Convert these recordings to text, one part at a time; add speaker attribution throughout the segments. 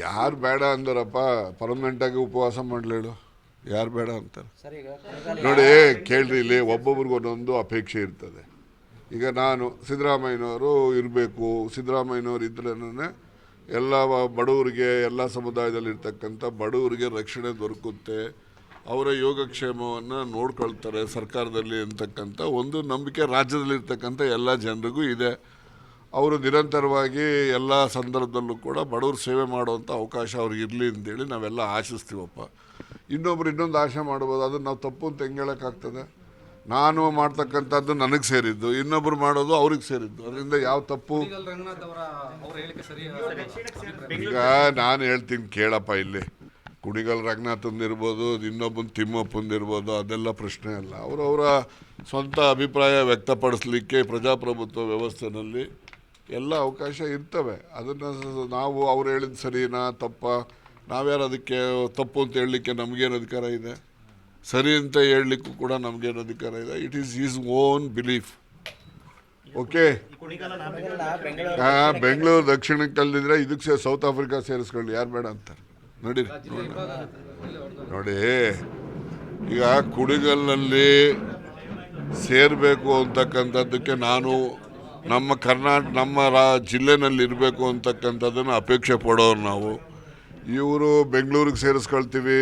Speaker 1: ಯಾರು ಬೇಡ ಅಂದಾರಪ್ಪ? ಪರ್ಮನೆಂಟಾಗಿ ಉಪವಾಸ ಮಾಡ್ಲೇಳು ಯಾರು ಬೇಡ ಅಂತಾರೆ? ನೋಡಿ ಕೇಳ್ರಿ ಇಲ್ಲಿ, ಒಬ್ಬೊಬ್ರಿಗೆ ಒಂದೊಂದು ಅಪೇಕ್ಷೆ ಇರ್ತದೆ. ಈಗ ನಾನು ಸಿದ್ದರಾಮಯ್ಯನವರು ಇರಬೇಕು. ಸಿದ್ದರಾಮಯ್ಯನವರು ಇದ್ರೇ ಎಲ್ಲ ಬಡವರಿಗೆ, ಎಲ್ಲ ಸಮುದಾಯದಲ್ಲಿ ಇರ್ತಕ್ಕಂಥ ಬಡವರಿಗೆ ರಕ್ಷಣೆ ದೊರಕುತ್ತೆ. ಅವರ ಯೋಗಕ್ಷೇಮವನ್ನು ನೋಡ್ಕೊಳ್ತಾರೆ ಸರ್ಕಾರದಲ್ಲಿ ಅಂತಕ್ಕಂಥ ಒಂದು ನಂಬಿಕೆ ರಾಜ್ಯದಲ್ಲಿರ್ತಕ್ಕಂಥ ಎಲ್ಲ ಜನರಿಗೂ ಇದೆ. ಅವರು ನಿರಂತರವಾಗಿ ಎಲ್ಲ ಸಂದರ್ಭದಲ್ಲೂ ಕೂಡ ಬಡವ್ರ ಸೇವೆ ಮಾಡುವಂಥ ಅವಕಾಶ ಅವ್ರಿಗೆ ಇರಲಿ ಅಂತೇಳಿ ನಾವೆಲ್ಲ ಆಶಿಸ್ತೀವಪ್ಪ. ಇನ್ನೊಬ್ರು ಇನ್ನೊಂದು ಆಶೆ ಮಾಡ್ಬೋದು ಅದನ್ನು ನಾವು ತಪ್ಪು ಅಂತ ಹೆಂಗೆ ಹೇಳೋಕ್ಕಾಗ್ತದೆ? ನಾನು ಮಾಡ್ತಕ್ಕಂಥದ್ದು ನನಗೆ ಸೇರಿದ್ದು ಇನ್ನೊಬ್ರು ಮಾಡೋದು ಅವ್ರಿಗೆ ಸೇರಿದ್ದು ಅದರಿಂದ ಯಾವ ತಪ್ಪು?
Speaker 2: ರಂಗನಾಥ್ ಅವರ ಅವ್ರ ಹೇಳಿಕೆ ಸರಿ
Speaker 1: ಈಗ ನಾನು ಹೇಳ್ತೀನಿ ಕೇಳಪ್ಪ ಇಲ್ಲಿ. ಕುಣಿಗಲ್ ರಂಗನಾಥಂದಿರ್ಬೋದು ಇನ್ನೊಬ್ಬನ ತಿಮ್ಮಪ್ಪಂದು ಇರ್ಬೋದು ಅದೆಲ್ಲ ಪ್ರಶ್ನೆ ಅಲ್ಲ. ಅವರವರ ಸ್ವಂತ ಅಭಿಪ್ರಾಯ ವ್ಯಕ್ತಪಡಿಸಲಿಕ್ಕೆ ಪ್ರಜಾಪ್ರಭುತ್ವ ವ್ಯವಸ್ಥೆನಲ್ಲಿ ಎಲ್ಲ ಅವಕಾಶ ಇರ್ತವೆ. ಅದನ್ನು ನಾವು ಅವ್ರು ಹೇಳಿದ ಸರಿನಾ ತಪ್ಪ? ನಾವ್ಯಾರು ಅದಕ್ಕೆ ತಪ್ಪು ಅಂತ ಹೇಳಲಿಕ್ಕೆ ನಮಗೇನು ಅಧಿಕಾರ ಇದೆ? ಸರಿ ಅಂತ ಹೇಳಲಿಕ್ಕೂ ಕೂಡ ನಮಗೇನು ಅಧಿಕಾರ ಇದೆ? It is is own belief okay ಹಾಂ ಬೆಂಗಳೂರು ದಕ್ಷಿಣಕ್ಕೆ ಕಲ್ದಿದ್ರೆ ಇದಕ್ಕೆ ಸೇ ಸೌತ್ ಆಫ್ರಿಕಾ ಸೇರಿಸ್ಕೊಳ್ಳಿ. ಯಾರು ಬೇಡ ಅಂತಾರೆ. ನೋಡೋಣ. ನೋಡಿ. ಈಗ ಕುಡಿಗಲ್ನಲ್ಲಿ ಸೇರಬೇಕು ಅಂತಕ್ಕಂಥದ್ದಕ್ಕೆ ನಾನು ನಮ್ಮ ಕರ್ನಾಟಕ ನಮ್ಮ ರಾ, ಜಿಲ್ಲೆನಲ್ಲಿ ಇರಬೇಕು ಅಂತಕ್ಕಂಥದ್ದನ್ನು ಅಪೇಕ್ಷೆ ಪಡೋರು ನಾವು. ಇವರು ಬೆಂಗಳೂರಿಗೆ ಸೇರಿಸ್ಕೊಳ್ತೀವಿ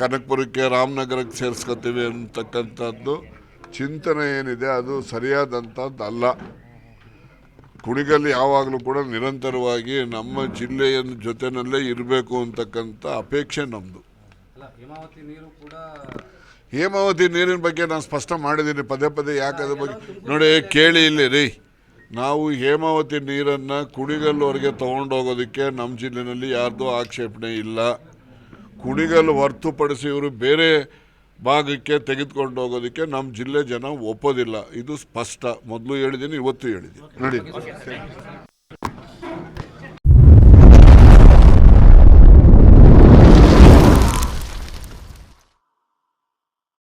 Speaker 1: ಕನಕಪುರಕ್ಕೆ, ರಾಮನಗರಕ್ಕೆ ಸೇರಿಸ್ಕೊತೀವಿ ಅಂತಕ್ಕಂಥದ್ದು ಚಿಂತನೆ ಏನಿದೆ, ಅದು ಸರಿಯಾದಂಥದ್ದು ಅಲ್ಲ ಕುಣಿಗಲ್ ಯಾವಾಗಲೂ ಕೂಡ ನಿರಂತರವಾಗಿ ನಮ್ಮ ಜಿಲ್ಲೆಯ ಜೊತೆನಲ್ಲೇ ಇರಬೇಕು ಅಂತಕ್ಕಂಥ ಅಪೇಕ್ಷೆ ನಮ್ಮದು
Speaker 2: ಅಲ್ಲ ಹೇಮಾವತಿ ನೀರು ಕೂಡ
Speaker 1: ಹೇಮಾವತಿ ನೀರಿನ ಬಗ್ಗೆ ನಾನು ಸ್ಪಷ್ಟ ಮಾಡಿದ್ದೀನಿ ಪದೇ ಪದೇ ಯಾಕೆ ಅದ್ರ ಬಗ್ಗೆ ನೋಡಿ ಕೇಳಿ ಇಲ್ಲಿ ರೀ. ನಾವು ಹೇಮಾವತಿ ನೀರನ್ನು ಕುಣಿಗಲ್ವರೆಗೆ ತೊಗೊಂಡೋಗೋದಕ್ಕೆ ನಮ್ಮ ಜಿಲ್ಲೆಯಲ್ಲಿ ಯಾರ್ದೂ ಆಕ್ಷೇಪಣೆ ಇಲ್ಲ. ಕುಣಿಗಲ್ ಹೊರ್ತುಪಡಿಸಿ ಇವರು ಬೇರೆ ಭಾಗಕ್ಕೆ ತೆಗೆದುಕೊಂಡು ಹೋಗೋದಕ್ಕೆ ನಮ್ಮ ಜಿಲ್ಲೆ ಜನ ಒಪ್ಪೋದಿಲ್ಲ. ಇದು ಸ್ಪಷ್ಟ. ಮೊದಲು ಹೇಳಿದ್ದೀನಿ ಇವತ್ತು ಹೇಳಿದ್ದೀನಿ.